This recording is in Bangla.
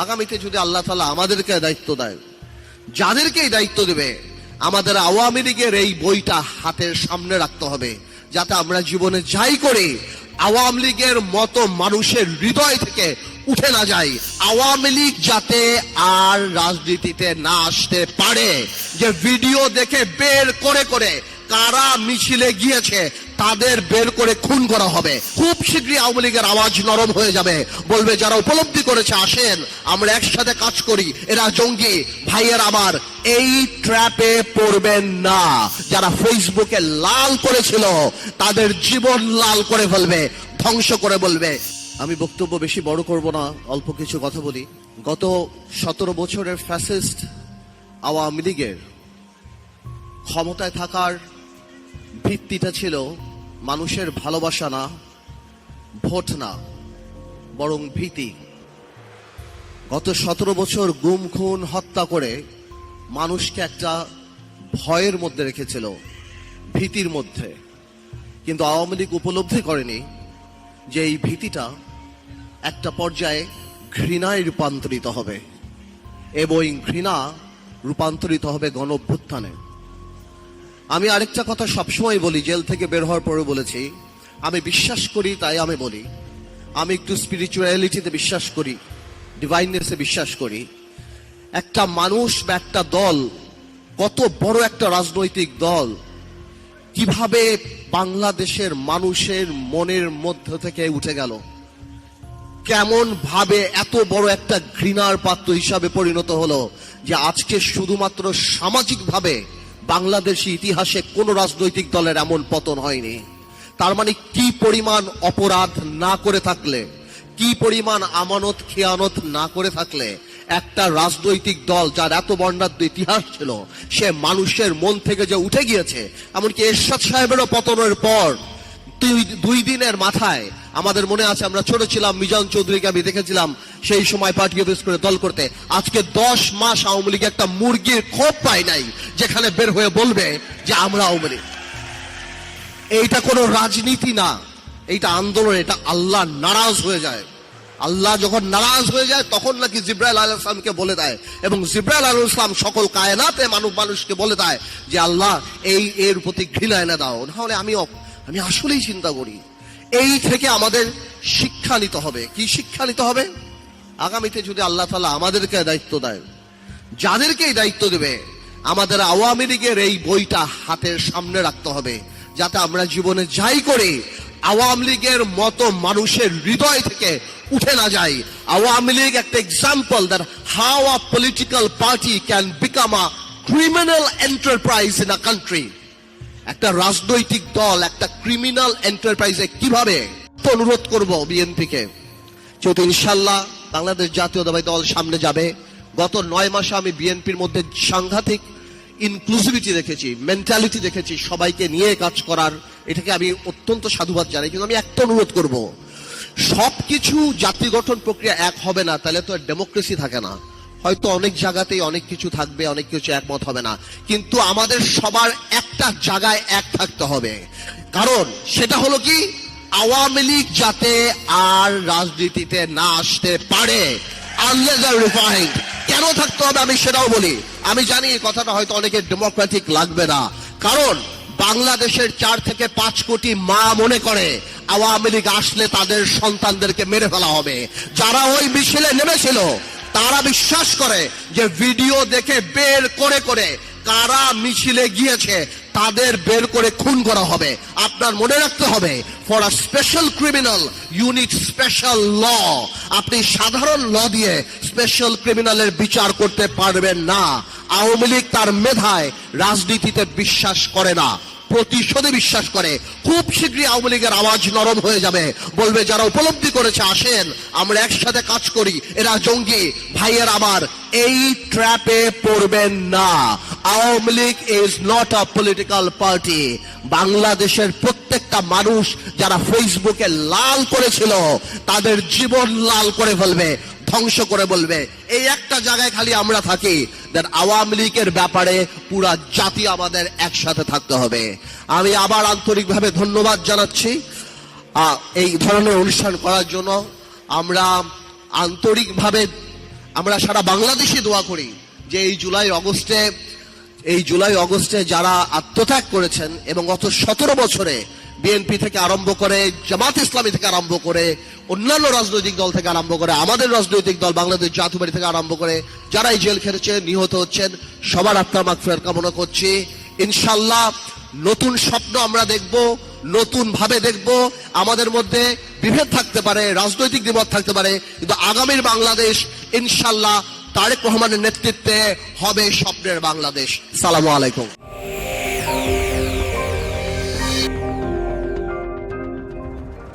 আগামীতে যদি আল্লাহ তালা আমাদেরকে দায়িত্ব দেয় যাদেরকে এই দায়িত্ব দেবে, আমাদের আওয়ামী লীগের এই বইটা হাতের সামনে রাখতে হবে, যাতে আমরা জীবনে যাই করি আওয়ামী লীগের মতো মানুষের হৃদয় থেকে উঠে না যাই। আওয়ামী লীগ যাতে আর রাজনীতিতে না আসতে পারে, যে ভিডিও দেখে বের করে করে কারা মিছিলে গিয়েছে, তাদের বের করে খুন করা হবে। খুব শীঘ্রই আওয়ামী লীগের আওয়াজ নরম হয়ে যাবে। বলবে, যারা উপলব্ধি করেছে, আসেন, আমরা একসাথে কাজ করি। এরা জঙ্গি। ভাইয়ের আমার, এই ট্র্যাপে পড়বেন না। যারা ফেসবুকে লাল করেছিল, তাদের জীবন লাল করে ফেলবে, ধ্বংস করে বলবে। আমি বক্তব্য বেশি বড় করব না, অল্প কিছু কথা বলি। গত সতেরো বছরের ফ্যাসিস্ট আওয়ামী লীগের ক্ষমতায় থাকার ভিত্তিটা ছিল মানুষের ভালোবাসা না, ভোট না, বরং ভীতি। গত সতেরো বছর গুম, খুন, হত্যা করে মানুষকে একটা ভয়ের মধ্যে রেখেছিল, ভীতির মধ্যে। কিন্তু আওয়ামী লীগ উপলব্ধি করেনি যে এই ভীতিটা একটা পর্যায়ে ঘৃণায় রূপান্তরিত হবে। এবং ঘৃণা রূপান্তরিত হবে গণ অভ্যুত্থানে আমি আরেকটা কথা সবসময় বলি, জেল থেকে বের হওয়ার পরে বলেছি, আমি বিশ্বাস করি, তাই আমি বলি। আমি একটু স্পিরিচুয়ালিটিতে বিশ্বাস করি ডিভাইননেসে বিশ্বাস করি। একটা মানুষ বা একটা দল, কত বড় একটা রাজনৈতিক দল, কীভাবে বাংলাদেশের মানুষের মনের মধ্য থেকে উঠে গেল, কেমন ভাবে এত বড় একটা ঘৃণার পাত্র হিসাবে পরিণত হলো, যে আজকে শুধুমাত্র সামাজিকভাবে ভাবে বাংলাদেশি ইতিহাসে কোন রাজনৈতিক দলের এমন পতন হয়নি। তার মানে কি পরিমাণ অপরাধ না করে থাকলে, কি পরিমাণ আমানত, খেয়ানত না করে থাকলে একটা রাজনৈতিক দল যার এত বর্ণাঢ্য ইতিহাস ছিল, সে মানুষের মন থেকে যে উঠে গিয়েছে, এমনকি এরশাদ সাহেবেরও পতনের পর দুই দুই দিনের মাথায় আমাদের মনে আছে, আমরা ছোট ছিলাম, মিজান চৌধুরীকে আমি দেখেছিলাম সেই সময় পার্টি অফিস করে দল করতে। আজকে দশ মাস আওয়ামী লীগ একটা মুরগির খোপ পায় নাই, যেখানে বের হয়ে বলবে যে আমরা আওয়ামী লীগ। এইটা কোনো রাজনীতি না, এইটা আন্দোলন, এটা আল্লাহ নারাজ হয়ে যায়। আল্লাহ যখন নারাজ হয়ে যায়, তখন নাকি জিব্রাইল আল ইসলামকে বলে দেয় এবং জিব্রাইল আল ইসলাম সকল কায়নাতে মানুষ মানুষকে বলে দেয় যে, আল্লাহ, এই এর প্রতি ঘৃণা এনে দাও। নাহলে আমি আমি আসলেই চিন্তা করি। এই থেকে আমাদের শিক্ষা নিতে হবে। কি শিক্ষা নিতে হবে? আগামীতে যদি আল্লাহ তালা আমাদেরকে দায়িত্ব দেয় যাদেরকে এই দায়িত্ব দেবে, আমাদের আওয়ামী লীগের এই বইটা হাতের সামনে রাখতে হবে, যাতে আমরা জীবনে যাই করি আওয়ামী লীগের মতো মানুষের হৃদয় থেকে উঠে না যাই। আওয়ামী লীগ একটা example that how a political party can become a criminal enterprise in a country একটা রাজনৈতিক দল, একটা ক্রিমিনাল এন্টারপ্রাইজে কীভাবে অনুরোধ করব বিএনপিকে? যেহেতু ইনশাল্লাহ বাংলাদেশ জাতীয় জাতীয়তাবাদী দল সামনে যাবে। গত নয় মাসে আমি বিএনপির মধ্যে সাংঘাতিক ইনক্লুসিভিটি দেখেছি মেন্টালিটি দেখেছি, সবাইকে নিয়ে কাজ করার। এটাকে আমি অত্যন্ত সাধুবাদ জানাই, কিন্তু আমি একটা অনুরোধ করব। সবকিছু জাতি গঠন প্রক্রিয়া এক হবে না, তাহলে তো ডেমোক্রেসি থাকে না। হয়তো অনেক জায়গাতেই অনেক কিছু থাকবে, অনেক কিছু একমত হবে না। কিন্তু আমাদের সবার একটা জায়গায় এক থাকতে হবে। কারণ সেটা হলো কি? আওয়ামী লীগ যাতে আর রাজনীতিতে না আসতে পারে কেন থাকতে হবে আমি সেটাও বলি। আমি জানি কথাটা হয়তো অনেকে ডেমোক্রেটিক লাগবে না। কারণ বাংলাদেশের চার থেকে পাঁচ কোটি মা মনে করে, আওয়ামী লীগ আসলে তাদের সন্তানদেরকে মেরে ফেলা হবে। যারা ওই মিছিলে নেমেছিল তারা বিশ্বাস করে যে ভিডিও দেখে বের করে করে কারা মিছিলে গিয়েছে, তাদের বের করে খুন করা হবে। আপনার মনে রাখতে হবে for a special criminal unit special law আপনি সাধারণ ল দিয়ে স্পেশাল ক্রিমিনালের বিচার করতে পারবেন না। আওয়ামী লীগ তার মেধায় রাজনীতিতে বিশ্বাস করে না। প্রতিশোধে বিশ্বাস করে, খুব শীঘ্রই আওয়ামী লীগের আওয়াজ নরম হয়ে যাবে। বলবে, যারা উপলব্ধি করেছে, আসেন, আমরা একসাথে কাজ করি। এরা জঙ্গি, ভাইয়ের আমার, এই ট্র্যাপে পড়বেন না। Awami League is not a political party বাংলাদেশের প্রত্যেকটা মানুষ যারা ফেসবুকে লাল করেছিল, তাদের জীবন লাল করে ফেলবে। ধ্বংস করে বলবে। এই একটা জায়গায় খালি আমরা থাকি দেন আওয়ামী লীগের ব্যাপারে পুরা জাতি আমাদের একসাথে থাকতে হবে। আমি আবার আন্তরিকভাবে ধন্যবাদ জানাচ্ছি এই ধরনের অনুষ্ঠান করার জন্য। আমরা আন্তরিকভাবে, আমরা সারা বাংলাদেশে দোয়া করি যে এই জুলাই অগস্টে, এই জুলাই অগস্টে যারা আত্মত্যাগ করেছেন এবং গত সতেরো বছরে বিএনপি থেকে আরম্ভ করে জামাত ইসলামী থেকে আরম্ভ করে অন্যান্য রাজনৈতিক দল থেকে আরম্ভ করে, আমাদের রাজনৈতিক দল, বাংলাদেশ জাতীয়বাড়ি থেকে আরম্ভ করে যারা এই জেল খেটেছে, নিহত হচ্ছেন, সবার আত্মার মাগফিরাত কামনা করছি। ইনশাল্লাহ নতুন স্বপ্ন আমরা দেখব নতুন ভাবে দেখব। আমাদের মধ্যে বিভেদ থাকতে পারে, রাজনৈতিক দ্বিমত থাকতে পারে, কিন্তু আগামীর বাংলাদেশ ইনশাল্লাহ তারেক রহমানের নেতৃত্বে হবে স্বপ্নের বাংলাদেশ। সালামু আলাইকুম।